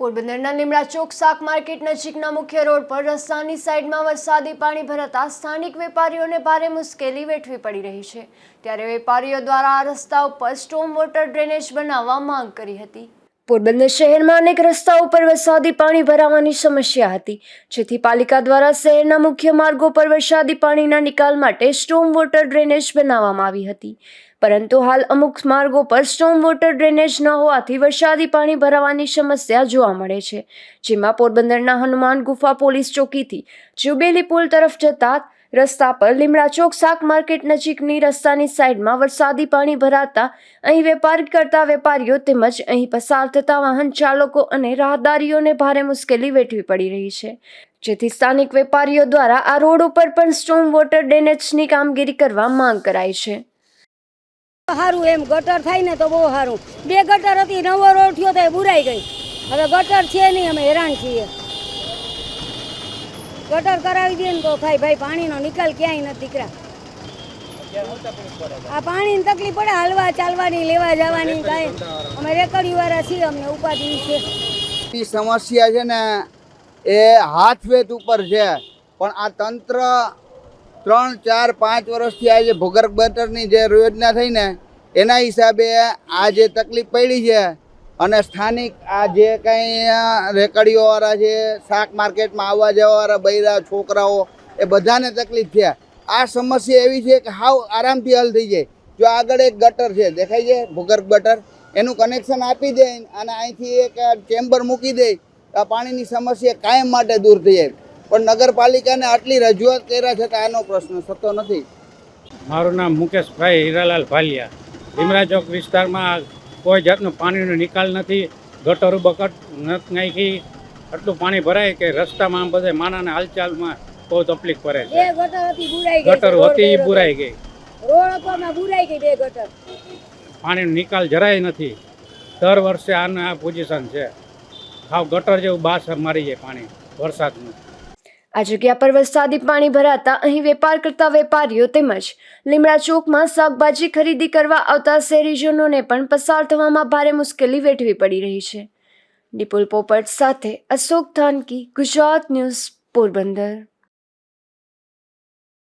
પોરબંદરના લીમડા ચોક શાક માર્કેટ નજીકના મુખ્ય રોડ પર રસ્તાની સાઈડમાં વરસાદી પાણી ભરાતા સ્થાનિક વેપારીઓને ભારે મુશ્કેલી વેઠવી પડી રહી છે. ત્યારે વેપારીઓ દ્વારા આ રસ્તા ઉપર સ્ટોમ વોટર ડ્રેનેજ બનાવવા માંગ કરી હતી. પોરબંદર શહેરમાં અનેક રસ્તાઓ પર વરસાદી પાણી ભરાવાની સમસ્યા હતી. જેથી પાલિકા દ્વારા શહેરના મુખ્ય માર્ગો પર વરસાદી પાણીના નિકાલ માટે સ્ટોમ વોટર ડ્રેનેજ બનાવવામાં આવી હતી. પરંતુ હાલ અમુક માર્ગો પર સ્ટોમ વોટર ડ્રેનેજ ન હોવાથી વરસાદી પાણી ભરાવાની સમસ્યા જોવા મળે છે. જેમાં પોરબંદરના હનુમાન ગુફા પોલીસ ચોકીથી જુબેલી પુલ તરફ જતા રસ્તા પર લીમડા ચોક શાક માર્કેટ નજીકની રસ્તાની સાઈડમાં વરસાદી પાણી ભરાતા અહીં વેપાર કરતા વેપારીઓ તેમજ અહીં પસાર થતા વાહન ચાલકો અને રાહદારીઓને ભારે મુશ્કેલી વેઠવી પડી રહી છે. જેથી સ્થાનિક વેપારીઓ દ્વારા આ રોડ ઉપર પણ સ્ટોમ વોટર ડેનેજની કામગીરી કરવા માંગ કરાઈ છે. સારું એમ, ગટર થાય ને તો બહુ સારું બે ગટર હતી, નવો રોડ થયો તો એ બુરાઈ ગઈ. હવે ગટર છે નહીં, અમે હેરાન છીએ. ગટર કરાવી દે ને તો થાય. ભાઈ, પાણીનો નિકાલ ક્યાંય નથી કરા આ પાણીની તકલીફ પડે, હાલવા ચાલવાની, લેવા જવાની કાંઈ. અમે રેકડી વાળા છીએ, અમને ઉપાધિ છે. સમસ્યા છે ને, એ હાથવેત ઉપર છે. પણ આ તંત્ર ત્રણ, ચાર, પાંચ વર્ષથી આ જે ભૂગર્ભ ગટરની જે યોજના થઈ ને, એના હિસાબે આ જે તકલીફ પડી છે અને સ્થાનિક આ જે કંઈ રેકડીઓવાળા છે શાક માર્કેટમાં આવવા જવાવાળા બૈરા, છોકરાઓ, એ બધાને તકલીફ છે. આ સમસ્યા એવી છે કે હાવ આરામથી હલ થઈ જાય. જો આગળ એક ગટર છે, દેખાય છે? ભૂગર્ભ ગટર. એનું કનેક્શન આપી દે અને અહીંથી એક ચેમ્બર મૂકી દે. આ પાણીની સમસ્યા કાયમ માટે દૂર થઈ જાય. પણ નગરપાલિકાને આટલી રજૂઆત કર્યા છતાં આનો પ્રશ્ન થતો નથી. મારું નામ મુકેશભાઈ હીરાલાલ ભાલિયા. ભીમરા ચોક વિસ્તારમાં કોઈ જાતનું પાણીનો નિકાલ નથી ગટરો બકટ નથી નાખી આટલું પાણી ભરાય કે રસ્તામાં આમ બધે માના હાલચાલમાં બહુ તકલીફ પડે છે. ગટર હતી બુરાઈ ગઈ એ બુરાઈ ગઈ. પાણીનો નિકાલ જરાય નથી. દર વર્ષે આને આ પોઝિશન છે. હાવ ગટર જેવું બાસ મારી જાય પાણી વરસાદનું. આ જગ્યા પર વરસાદી પાણી ભરાતા અહીં વેપાર કરતા વેપારીઓ તેમજ લીમડા ચોકમાં શાકભાજી ખરીદી કરવા આવતા શહેરીજનોને પણ પસાર થવામાં ભારે મુશ્કેલી વેઠવી પડી રહી છે. નિપુલ પોપટ સાથે અશોક થાનકી ગુજરાત ન્યૂઝ પોરબંદર.